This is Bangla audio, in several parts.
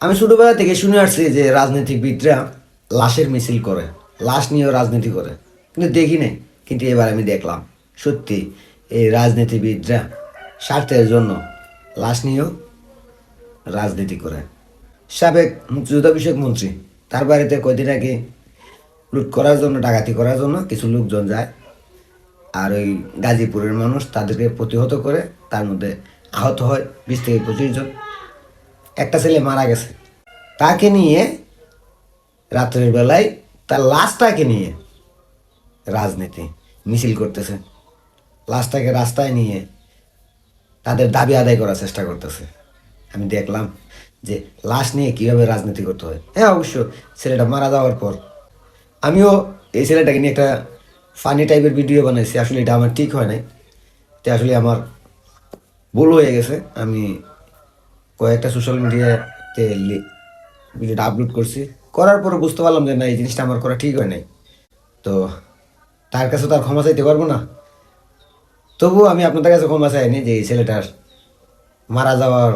আমি ছোটবেলা থেকে শুনে আসছি যে রাজনীতিবিদরা লাশের মিছিল করে। লাশ নিয়েও রাজনীতি করে। কিন্তু দেখি কিন্তু এবার আমি দেখলাম, সত্যি, এই রাজনীতিবিদরা স্বার্থের জন্য লাশ নিয়েও রাজনীতি করে। সাবেক মুক্তিযোদ্ধা বিষয়ক মন্ত্রী, তার বাড়িতে কয়দিন আগে লুট করার জন্য, ডাকাতি করার জন্য কিছু লোকজন যায়। আর ওই গাজীপুরের মানুষ তাদেরকে প্রতিহত করে, তার মধ্যে আহত হয় বিশ থেকে পঁচিশ জন। একটা ছেলে মারা গেছে। তাকে নিয়ে রাত্রের বেলায় তার লাশটাকে নিয়ে রাজনীতি, মিছিল করতেছে। লাশটাকে রাস্তায় নিয়ে তাদের দাবি আদায় করার চেষ্টা করতেছে। আমি দেখলাম যে লাশ নিয়ে কীভাবে রাজনীতি করতে হয়। হ্যাঁ অবশ্য ছেলেটা মারা যাওয়ার পর আমিও এই ছেলেটাকে নিয়ে একটা ফানি টাইপের ভিডিও বানাইছি। আসলে এটা আমার ঠিক হয় নাই। এটা আসলে আমার ভুল হয়ে গেছে। আমি কয়েকটা সোশ্যাল মিডিয়াতে ভিডিওটা আপলোড করছি। করার পরে বুঝতে পারলাম যে না, এই জিনিসটা আমার করা ঠিক হয় নাই। তো তার কাছে তো আর ক্ষমা চাইতে পারব না। তবুও আমি আপনাদের কাছে ক্ষমা চাইনি যে এই ছেলেটার মারা যাওয়ার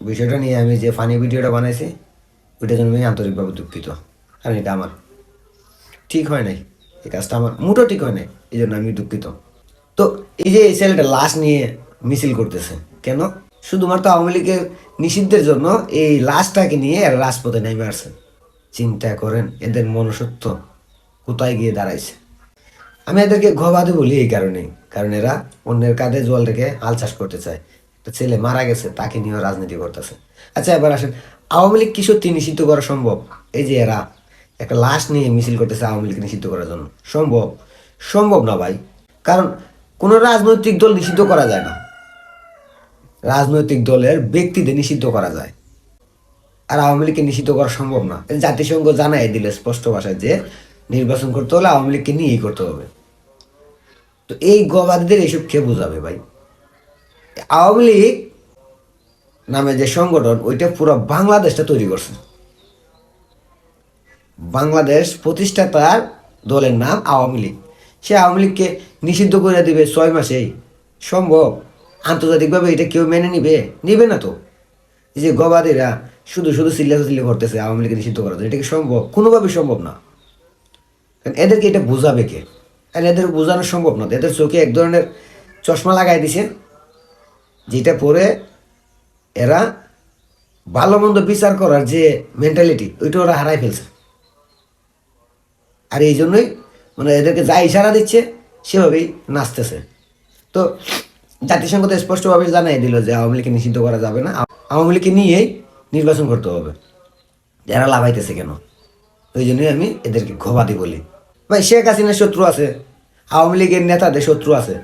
বিষয়টা নিয়ে আমি যে ফানি ভিডিওটা বানাইছি ওইটার জন্য আমি আন্তরিকভাবে দুঃখিত। কারণ এটা আমার ঠিক হয় নাই। এই কাজটা আমার মোটো ঠিক হয় নাই। এই জন্য আমি দুঃখিত। তো এই যে এই ছেলেটা লাশ নিয়ে মিছিল করতেছে, কেন? শুধুমাত্র আওয়ামী লীগের নিষিদ্ধের জন্য এই লাশটাকে নিয়ে রাজপথে নেমে আসছে। চিন্তা করেন, এদের মনুষ্যত্ব কোথায় গিয়ে দাঁড়াইছে? আমি এদেরকে ঘবাদে বলি এই কারণেই, কারণ এরা অন্যের কাঁধে জল রেখে হাল চাষ করতে চায়। একটা ছেলে মারা গেছে, তাকে নিয়েও রাজনীতি করতেছে। আচ্ছা এবার আসেন, আওয়ামী লীগ কি সত্যি নিষিদ্ধ করা সম্ভব? এই যে এরা একটা লাশ নিয়ে মিছিল করতেছে আওয়ামী লীগ নিষিদ্ধ করার জন্য। সম্ভব? সম্ভব না ভাই, কারণ কোনো রাজনৈতিক দল নিষিদ্ধ করা যায় না। রাজনৈতিক দলের ব্যক্তিদের নিষিদ্ধ করা যায়। আর আওয়ামী লীগকে নিষিদ্ধ করা সম্ভব না। জাতিসংঘ জানাই দিলে স্পষ্ট ভাষায় যে নির্বাচন করতে হলে আওয়ামী লীগকে নিয়েই করতে হবে। তো এই গবাদিদের এইসব কে বোঝাবে ভাই? আওয়ামী লীগ নামে যে সংগঠন, ওইটা পুরো বাংলাদেশটা তৈরি করছে। বাংলাদেশ প্রতিষ্ঠাতার দলের নাম আওয়ামী লীগ। সে আওয়ামী লীগকে নিষিদ্ধ করে দিবে ছয় মাসেই। সম্ভব? আন্তর্জাতিকভাবে এটা কেউ মেনে নিবে? নিবে না তো। যে গবাদিরা শুধু শুধু চিল্লাচিল্লি করতেছে, আওয়ামী লীগকে নিষিদ্ধ করা এটা কি সম্ভব? কোনোভাবে সম্ভব না। কারণ এদেরকে এটা বোঝাবে কে? আর এদের বোঝানো সম্ভব না। এদের চোখে এক ধরনের চশমা লাগাই দিছে, যেটা পরে এরা ভালো মন্দ বিচার করার যে মেন্টালিটি ওইটা ওরা হারাই ফেলছে। আর এই জন্যই মানে এদেরকে যা ইশারা দিচ্ছে, সেভাবেই নাচতেছে। তো জাতিসংঘ তো স্পষ্টভাবে জানাই দিল যে আওয়ামী লীগকে নিষিদ্ধ করা যাবে না। আওয়ামী লীগকে নিয়েই নির্বাচন করতে হবে। এরা লাভাইতেছে কেন? ওই জন্যই আমি এদেরকে ঘোবাদি বলি। ভাই, শেখ হাসিনার শত্রু আছে, আওয়ামী লীগের নেতাদের শত্রু আছে,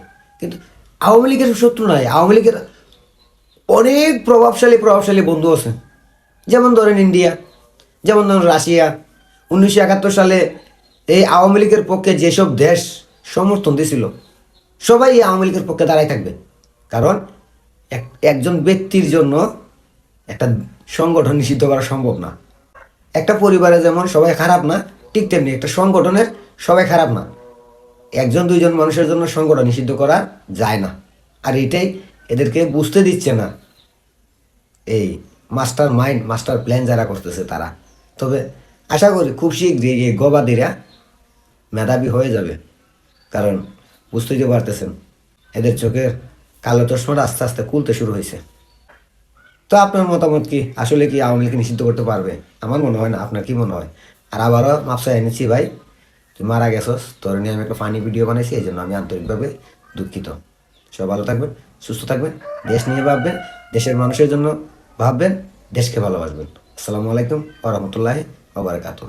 কিন্তু আওয়ামী লীগের শত্রু নয় আওয়ামী লীগের অনেক প্রভাবশালী প্রভাবশালী বন্ধু আছে। যেমন ধরেন ইন্ডিয়া, যেমন ধরেন রাশিয়া। উনিশশো একাত্তর সালে এই আওয়ামী লীগের পক্ষে যেসব দেশ সমর্থন দিয়েছিল সবাই আওয়ামী লীগের পক্ষে দাঁড়াই থাকবে। কারণ এক- একজন ব্যক্তির জন্য একটা সংগঠন নিষিদ্ধ করা সম্ভব না। একটা পরিবারে যেমন সবাই খারাপ না, ঠিক তেমনি একটা সংগঠনের সবাই খারাপ না। একজন, দুইজন মানুষের জন্য সংগঠন নিষিদ্ধ করা যায় না। আর এটাই এদেরকে বুঝতে দিচ্ছে না। এই মাস্টার মাইন্ড, মাস্টার প্ল্যান যারা করতেছে তারা। তবে আশা করি খুব শীঘ্রই এই গবাদিরা মেধাবী হয়ে যাবে। কারণ বুঝতেই পারতেছেন। এদের চোখের কালো চশমাটা আস্তে আস্তে খুলতে শুরু হয়েছে। তো আপনার মতামত কি? আসলে কি আওয়ামী লীগ নিষিদ্ধ করতে পারবে? আমার মনে হয় না, আপনার কি মনে হয়? আর আবারও মাপসা এনেছি ভাই, তুই মারা গেছস, তোর নিয়ে আমি একটা ফানি ভিডিও বানাইছি এই জন্য আমি আন্তরিকভাবে দুঃখিত। সব ভালো থাকবেন, সুস্থ থাকবেন, দেশ নিয়ে ভাববেন, দেশের মানুষের জন্য ভাববেন, দেশকে ভালোবাসবেন। আসসালামু আলাইকুম ওরহমতুল্লাহ ওবরাকাতুহ